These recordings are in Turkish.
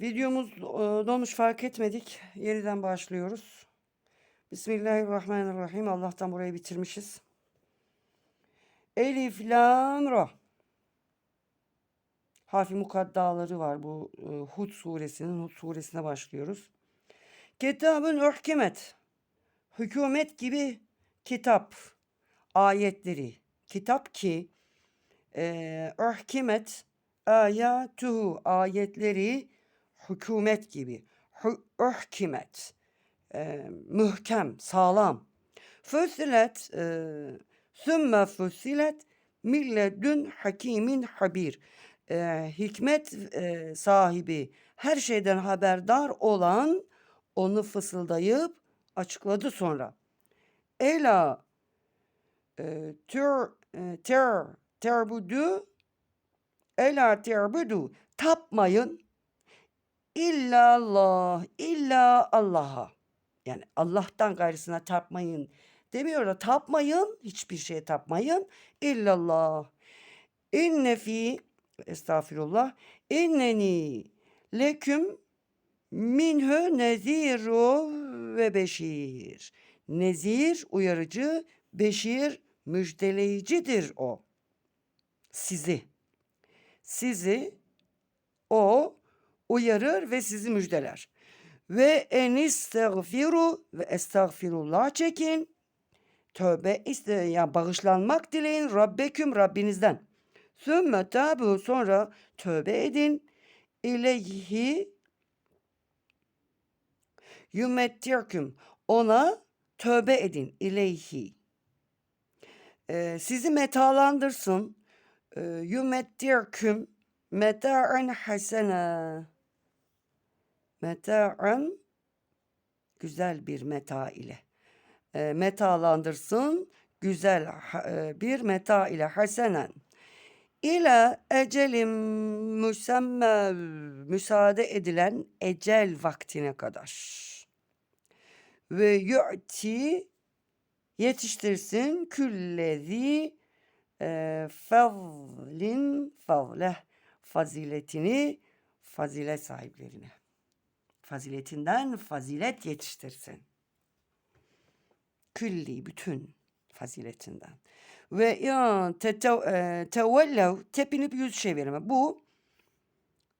Videomuz e, dolmuş fark etmedik. Yeniden başlıyoruz. Bismillahirrahmanirrahim. Allah'tan burayı bitirmişiz. Elif, Lam, Ra. Harfi mukaddaları var bu e, Hud suresinin. Hud suresine başlıyoruz. Kitabın uhkimet. Hükümet gibi kitap. Ayetleri. Kitap ki e, uhkimet ayatuhu ayetleri hükümet gibi. Uhkimet. E, mühkem, sağlam. Füsilet e, sümme füsilet milledün hakimin habir. E, hikmet e, sahibi her şeyden haberdar olan onu fısıldayıp açıkladı sonra. Ela e, tür e, ter terbudu ela terbudu tapmayın illallah illa Allah'a. Yani Allah'tan gayrısına tapmayın demiyor da tapmayın hiçbir şeye tapmayın. İllallah. İnne fi estağfirullah inneni leküm minhü neziru ve beşir nezir uyarıcı beşir müjdeleyicidir o. Sizi. Sizi o uyarır ve sizi müjdeler. Ve enistagfiru ve estağfirullah çekin. Tövbe iste ya bağışlanmak dileyin Rabbeküm Rabbinizden. Sümme tabu sonra tövbe edin. İleyhi yümettirküm ona tövbe edin ileyhi. Ee, sizi metalandırsın. Ee, yümettirküm meta'an hasene. Meta'an güzel bir meta ile. E, metalandırsın güzel e, bir meta ile hasenen. İle ecelim müsemme müsaade edilen ecel vaktine kadar. Ve yu'ti yetiştirsin küllezi e, fazlin fazleh faziletini fazilet sahiplerine. Faziletinden fazilet yetiştirsin. Külli bütün faziletinden. Ve tete- e, tevellev tepinip yüz çevirme. Bu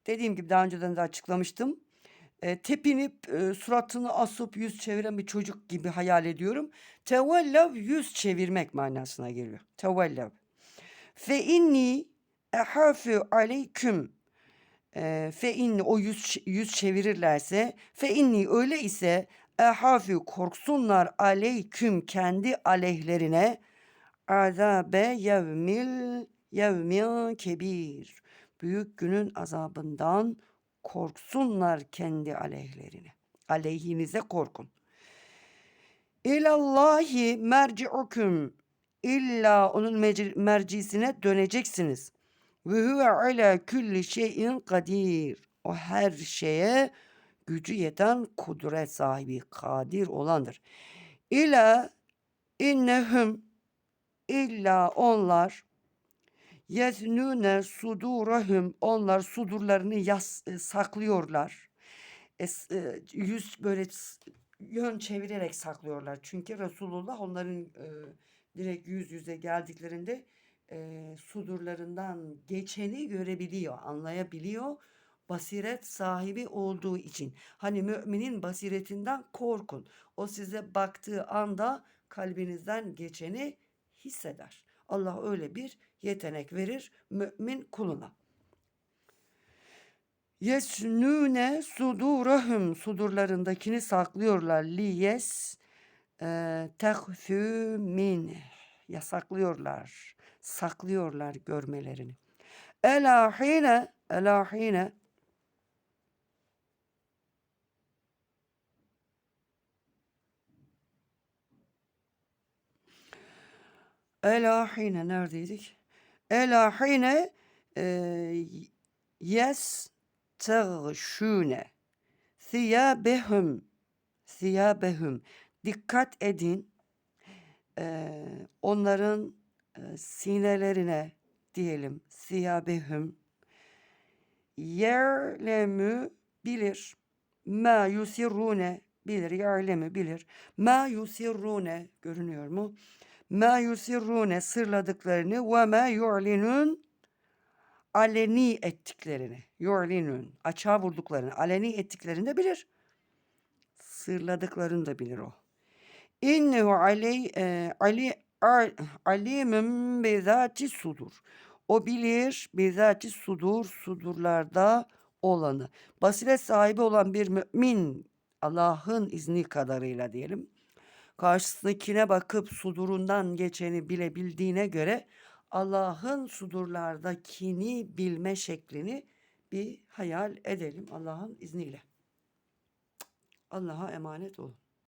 dediğim gibi daha önceden de açıklamıştım. E, tepinip e, suratını asıp yüz çeviren bir çocuk gibi hayal ediyorum. Tevellev yüz çevirmek manasına geliyor. Tevellev. Fe inni ehafu aleyküm e, fe inni o yüz, yüz çevirirlerse fe inni öyle ise ehafu korksunlar aleyküm kendi aleyhlerine azabe yevmil yevmil kebir. Büyük günün azabından korksunlar kendi aleyhlerine. Aleyhinize korkun. İlallahi merci'ukum. İlla onun mercisine döneceksiniz. Ve huve ala külli şeyin kadir. O her şeye gücü yeten kudret sahibi, kadir olandır. İla innehum illa onlar yeznune sudurahum onlar sudurlarını yas, e, saklıyorlar. Es, e, yüz böyle yön çevirerek saklıyorlar. Çünkü Resulullah onların e, direkt yüz yüze geldiklerinde e, sudurlarından geçeni görebiliyor, anlayabiliyor. Basiret sahibi olduğu için. Hani müminin basiretinden korkun. O size baktığı anda kalbinizden geçeni hisseder. Allah öyle bir yetenek verir mümin kuluna. Yesnune sudurahum sudurlarındakini saklıyorlar. Liyes e, tehfü min yasaklıyorlar. Saklıyorlar görmelerini. Elahine elahine elahine neredeydik? Elahine e, yes teğşûne thiyâbehum thiyâbehum dikkat edin eee, onların eee, sinelerine diyelim thiyâbehum yerlemü bilir. Ma yusirrune bilir. Ya'lemi bilir. Ma yusirrune görünüyor mu? Ma yusirrune sırladıklarını ve ma yu'linun aleni ettiklerini. Yu'linun açığa vurduklarını, aleni ettiklerini de bilir. Sırladıklarını da bilir o. İnnehu aley, e, ali, al, alimüm bizati sudur. O bilir bizati sudur, sudurlarda olanı. Basiret sahibi olan bir mümin Allah'ın izni kadarıyla diyelim. Karşısındakine bakıp sudurundan geçeni bilebildiğine göre Allah'ın sudurlardakini bilme şeklini bir hayal edelim Allah'ın izniyle. Allah'a emanet olun.